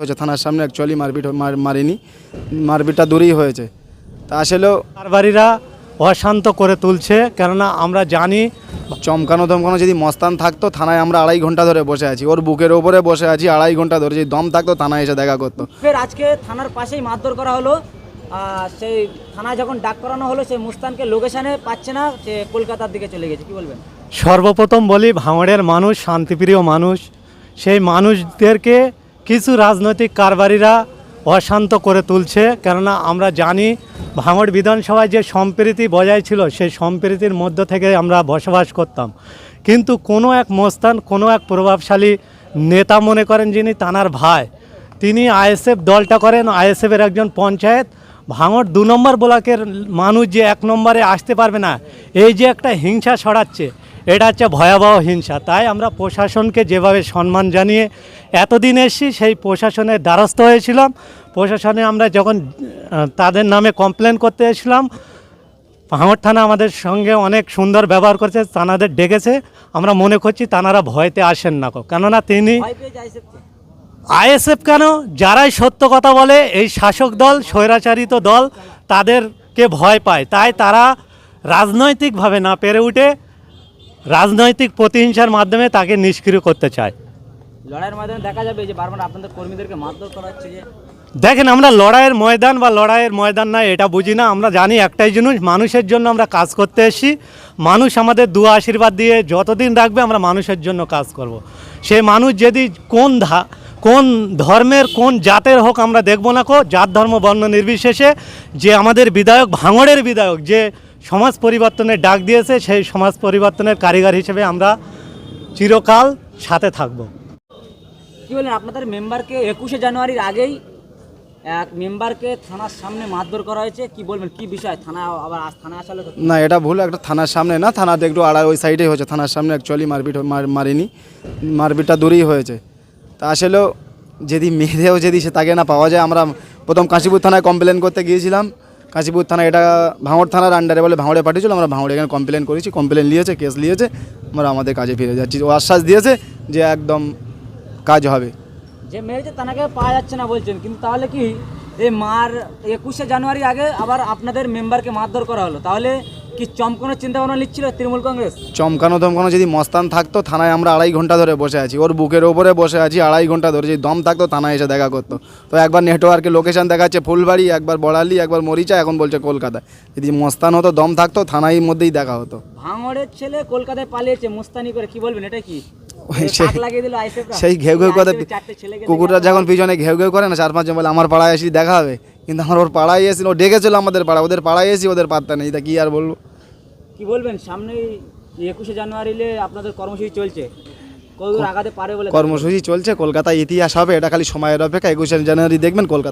হয়েছে। থানার সামনে অ্যাকচুয়ালি মারপিট মারিনি। মারপিটটা দূরেই হয়েছে। তা আসলেও কারবারিরা অশান্ত করে তুলছে কেননা আমরা জানি চমকানো ধমকানো যদি মস্তান থাকতো থানায় আমরা আড়াই ঘণ্টা ধরে বসে আছি। ওর বুকের ওপরে বসে আছি আড়াই ঘণ্টা ধরে। যদি দম থাকতো থানায় এসে দেখা করতো। ফের আজকে থানার পাশেই মারধর করা হলো। সেই থানায় যখন ডাক করানো হলো সেই মুস্তানকে লোকেশনে পাচ্ছে না সে কলকাতার দিকে চলে গেছে। কি বলবেন? সর্বপ্রথম বলি ভাঙড়ের মানুষ শান্তিপ্রিয় মানুষ। সেই মানুষদেরকে কিছু রাজনৈতিক কারবারিরা অশান্ত করে তুলছে, কেননা আমরা জানি ভাঙড় বিধানসভায় যে সম্প্রীতি বজায় ছিল, সেই সম্প্রীতির মধ্য থেকে আমরা বসবাস করতাম। কিন্তু কোনো এক মোস্তান, কোনো এক প্রভাবশালী নেতা মনে করেন যিনি তানার ভাই। তিনি আইএসএফ দলটা করেন, আইএসএফের একজন পঞ্চায়েত। ভাঙড় দু নম্বর ব্লকের মানুষ যে এক নম্বরে আসতে পারবে না, এই যে একটা হিংসা ছড়াচ্ছে, এটা হচ্ছে ভয়াবহ হিংসা। তাই আমরা প্রশাসনকে যেভাবে সম্মান জানিয়ে এতদিন এসেছি সেই প্রশাসনের দ্বারস্থ হয়েছিলাম। প্রশাসনে আমরা যখন তাদের নামে কমপ্লেন করতে এসেছিলাম ভাঙড় থানা আমাদের সঙ্গে অনেক সুন্দর ব্যবহার করেছে তানাদের ডেকেছে। আমরা মনে করছি তানারা ভয়তে আসেন না কো। কেননা তিনি আইএসএফ কেন? যারাই সত্য কথা বলে এই শাসক দল স্বৈরাচারিত দল তাদেরকে ভয় পায়। তাই তারা রাজনৈতিকভাবে না পেরে উঠে রাজনৈতিক প্রতিহিংসার মাধ্যমে তাকে নিষ্ক্রিয় করতে চায়। দেখেন, আমরা লড়াইয়ের ময়দান বা লড়াইয়ের ময়দান না, এটা বুঝি না। আমরা জানি একটাই জিনিস, মানুষের জন্য আমরা কাজ করতে এসেছি। মানুষ আমাদের দু আশীর্বাদ দিয়ে যতদিন রাখবে আমরা মানুষের জন্য কাজ করব। সে মানুষ যদি কোন ধা, কোন ধর্মের, কোন জাতের হোক আমরা দেখব না কো, জাত, ধর্ম, বর্ণ নির্বিশেষে যে আমাদের বিধায়ক, ভাঙড়ের বিধায়ক যে সমাজ পরিবর্তনের ডাক দিয়েছে, সেই সমাজ পরিবর্তনের কারিগর হিসেবে আমরা চিরকাল সাথে থাকব। কি বলেন, আপনাদের মেম্বারকে একুশে জানুয়ারির আগেই এক মেম্বারকে থানার সামনে মারধর করা হয়েছে, কি বলবেন, কি বিষয়? থানা আবার থানা আসলে না, এটা ভুল, একটা থানার সামনে না থানাতে একটু আড়াই ওই সাইডেই হয়েছে, থানার সামনে অ্যাকচুয়ালি মারপিট মার- মারিনি, মারপিটটা দূরেই হয়েছে। তা আসলেও যদি মেয়েদেও যদি সে তাকে না পাওয়া যায়, আমরা প্রথম কাশীপুর থানায় কমপ্লেন করতে গিয়েছিলাম। কাশীপুর থানা এটা ভাঙড় থানার আন্ডারে বলে ভাঙড়ে পাঠিয়েছিল, আমরা ভাঙড়ে এখানে কমপ্লেন করেছি কমপ্লেন নিয়েছে কেস নিয়েছে আমরা আমাদের কাজে ফিরে যাচ্ছি। ও আশ্বাস দিয়েছে যে একদম কাজ হবে। যে মেরেছে তাকে পাওয়া যাচ্ছে না বলছেন কিন্তু তাহলে কি এই মার একুশে জানুয়ারি আগে আবার আপনাদের মেম্বারকে মারধর করা হলো? তাহলে কি চমকানোর চিন্তা ভাবনা নিচ্ছিল তৃণমূল কংগ্রেস? চমকানো ধমকানো যদি মস্তান থাকতো থানায় আমরা আড়াই ঘণ্টা ধরে বসে আছি। ওর বুকের ওপরে বসে আছি আড়াই ঘণ্টা ধরে। যদি দম থাকতো থানায় এসে দেখা করতো। তো একবার নেটওয়ার্কে লোকেশন দেখাচ্ছে ফুলবাড়ি একবার বড়ালি একবার মরিচা এখন বলছে কলকাতায়। যদি মস্তান হতো দম থাকতো থানায় মধ্যেই দেখা হতো। ভাঙড়ের ছেলে কলকাতায় পালিয়েছে মুস্তানি করে। কি বলবেন এটা কি? সেই- আইসেফ সেই ঘেউ ঘেউ করে কুকুরটা যখন পিছনে ঘেউ ঘেউ করে না চার পাঁচজন বলে আমার পাড়ায় এসে দেখা হবে। কিন্তু আমার ওর পাড়ায় এসে ও ডেকেছিল আমাদের পাড়া ওদের পাড়ায় এসে ওদের পাত্তা নেই। তা কি আর বলব? কি বলবেন সামনে একুশে জানুয়ারিলে আপনাদের কর্মসূচি চলছে। কর্মসূচি চলছে কলকাতায় ইতিহাস হবে এটা খালি সময়ের অপেক্ষা। একুশে জানুয়ারি দেখবেন কলকাতা